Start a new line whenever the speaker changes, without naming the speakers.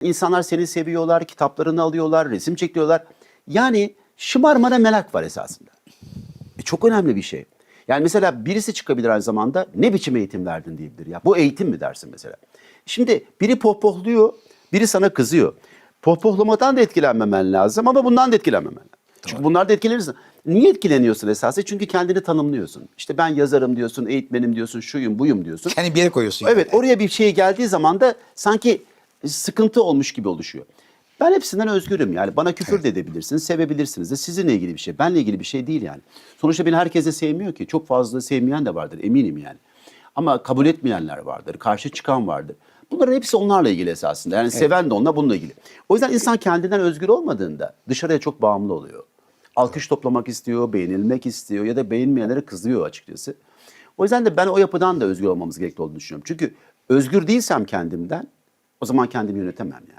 İnsanlar seni seviyorlar, kitaplarını alıyorlar, resim çekiyorlar. Yani şımarmana merak var esasında. E, çok önemli bir şey. Yani mesela birisi çıkabilir aynı zamanda ne biçim eğitim verdin diyebilir ya. Bu eğitim mi dersin mesela? Şimdi biri pohpohluyor, biri sana kızıyor. Pohpohlamadan da etkilenmemen lazım ama bundan da etkilenmemen lazım. Çünkü bunlar da etkilenirsin. Niye etkileniyorsun esası? Çünkü kendini tanımlıyorsun. İşte ben yazarım diyorsun, eğitmenim diyorsun, şuyum buyum diyorsun.
Kendi bir yere koyuyorsun.
Evet
yani.
oraya bir şey geldiği zaman da sanki sıkıntı olmuş gibi oluşuyor. Ben hepsinden özgürüm yani bana küfür de edebilirsiniz, sevebilirsiniz de sizinle ilgili bir şey. Benle ilgili bir şey değil yani. Sonuçta beni herkes de sevmiyor ki. Çok fazla sevmeyen de vardır eminim yani. Ama kabul etmeyenler vardır, karşı çıkan vardır. Bunların hepsi onlarla ilgili esasında. Yani seven de onunla bununla ilgili. O yüzden insan kendinden özgür olmadığında dışarıya çok bağımlı oluyor. Alkış toplamak istiyor, beğenilmek istiyor ya da beğenmeyenlere kızıyor açıkçası. O yüzden de ben o yapıdan da özgür olmamız gerekli olduğunu düşünüyorum. Çünkü özgür değilsem kendimden o zaman kendimi yönetemem yani.